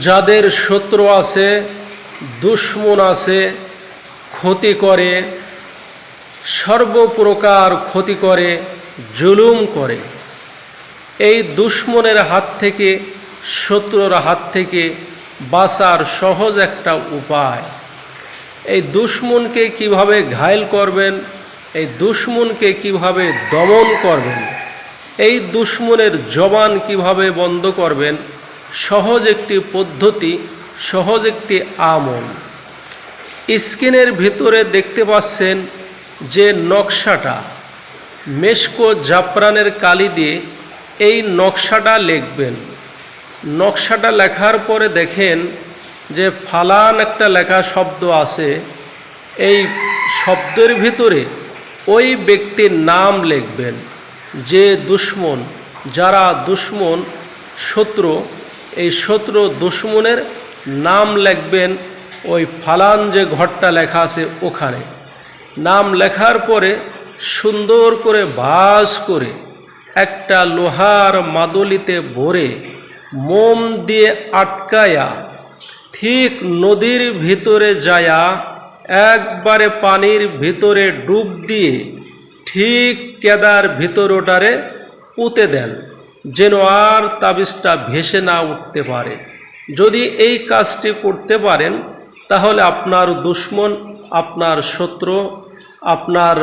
যাদের শত্রু আছে, দুশ্মন আছে, ক্ষতি করে, সর্বপ্রকার ক্ষতি করে, জুলুম করে। এই দুশ্মনের হাত থেকে, শত্রুর হাত থেকে বাঁচার সহজ একটা উপায়। এই দুশ্মনকে কীভাবে ঘায়ল করবেন, এই দুশ্মনকে কীভাবে দমন করবেন, এই দুশ্মনের জবান কীভাবে বন্ধ করবেন সহজ একটি পদ্ধতি, সহজ একটি আমল। স্ক্রিনের ভিতরে দেখতে পাচ্ছেন যে নকশাটা, মেশকো জাফরানের কালি দিয়ে এই নকশাটা লিখবেন। নকশাটা লেখার পরে দেখেন যে ফালান একটা লেখা শব্দ আছে, এই শব্দের ভিতরে ওই ব্যক্তির নাম লিখবেন যে দুশ্মন, যারা দুশ্মন, শত্রু এই শত্রু দুশ্মনের নাম লেখবেন ওই ফালান যে ঘরটা লেখা আছে ওখানে। নাম লেখার পরে সুন্দর করে বাস করে একটা লোহার মাদলিতে ভরে মোম দিয়ে আটকায়া ঠিক নদীর ভিতরে যায়া একবারে পানির ভিতরে ডুব দিয়ে ঠিক কেদার ভিতর ওটারে পুঁতে দেন। যেন আর তাবিজটা ভেসে না উঠতে পারে। যদি এই কাজটি করতে পারেন, তাহলে আপনার দুশ্মন, আপনার শত্রু, আপনার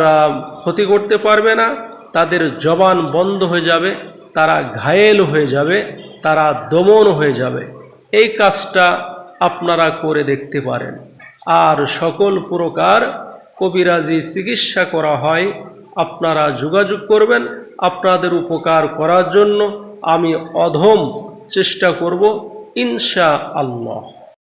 ক্ষতি করতে পারবে না, তাদের জবান বন্ধ হয়ে যাবে, তারা ঘায়েল হয়ে যাবে, তারা দমন হয়ে যাবে। এই কাজটা আপনারা করে দেখতে পারেন। আর সকল প্রকার কবিরাজি চিকিৎসা করা হয় আপনারা যোগাযোগ করবেন আপনাদের উপকার করার জন্য আমি অধম চেষ্টা করব ইনশা আল্লাহ